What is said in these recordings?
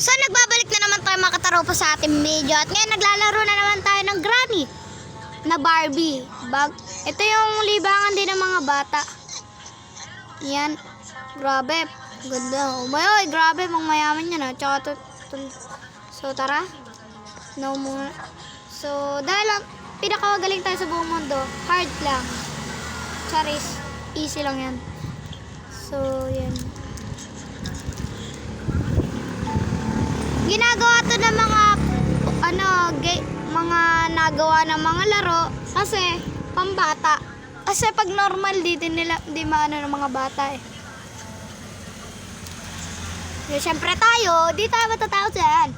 So, nagbabalik na naman tayo mga kataropa sa ating video. At ngayon, naglalaro na naman tayo ng granny na Barbie. Bag. Ito yung libangan din ng mga bata. Yan. Grabe. Ganda. Oh, may, oy, grabe. Mga mayaman yan. Ah. Tsaka So, tara. No muna. So, dahil ang pinakamagaling tayo sa buong mundo, hard lang. Charis. Easy lang yan. So, yan. Ginagawa to ng mga ano gay, mga nagawa ng mga laro kasi pambata. Kasi pag normal di din nila di maano ng mga bata eh. So, syempre tayo di tayo matatakot dyan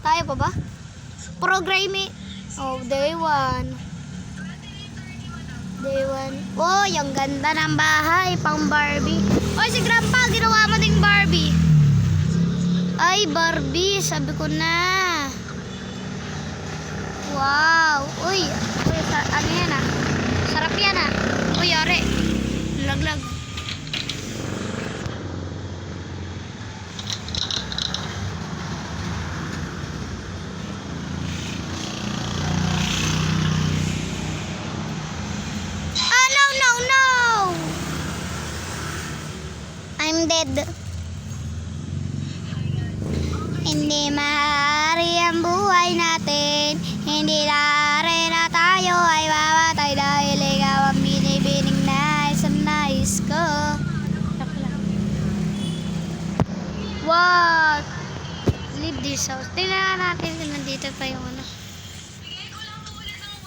tayo pa ba? Programming. Oh day one. Day one. Oh yung ganda ng bahay pang Barbie. Oh si Grandpa ginawa mo ding Barbie ay, Barbie, sabi ko na. Wow. Uy, uy ano yan ah? Sarap yan ah. Uy, yari. Laglag. Ah, no, no, no! I'm dead. Hindi maaari ang buhay natin. Hindi maaari na tayo ay mamatay Dahil ikaw ang binibining nais ang nais ko. What? Leave this house. Tingnan natin kung nandito pa yung ano.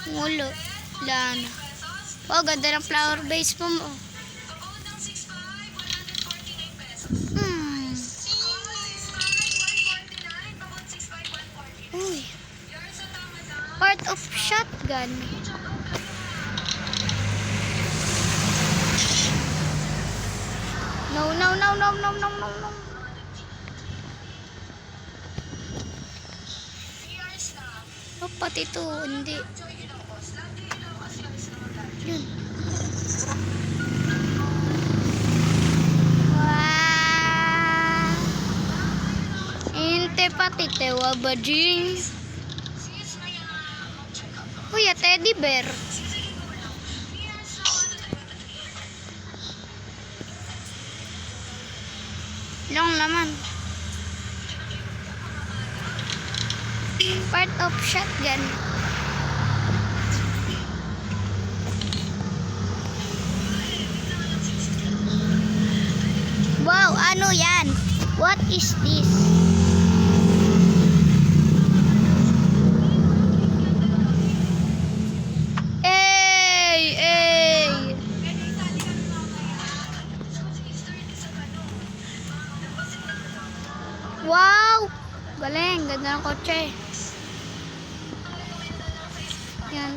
Ngulo Wala na Oh, ganda ng flower base mo mo Hmm Uy. Part of shotgun. No, no, no, no, no, no, no, no. Oh, pati to, hindi. Yun. Inte pati tewa bajing. Uy, a teddy bear. Long naman. Part of shotgun. Wow, ano yan? What is this? Wow! Galing, ganda ng kotse. Yan.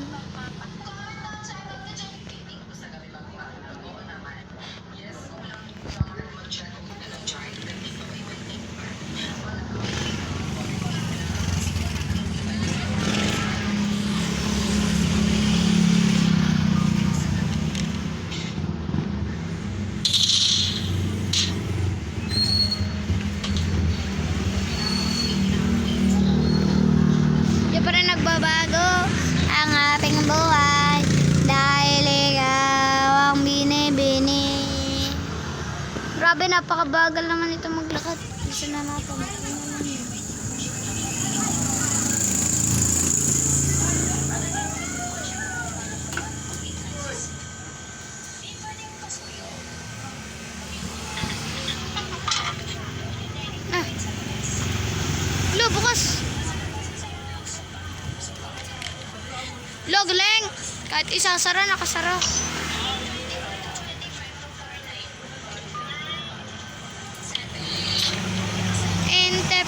Grabe, napakabagal naman ito maglakad. Gusto na natin. Ah. Lo, bukas. Lo, galing. Kahit isasara, nakasara. Ente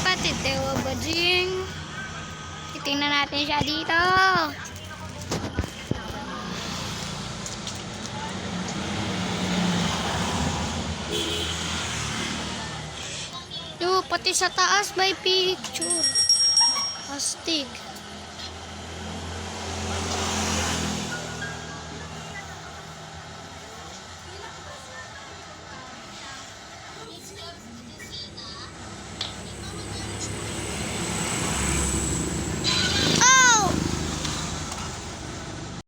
pati tewa bajing. Titingnan natin siya dito. Yo, pati sa taas may picture. Astig.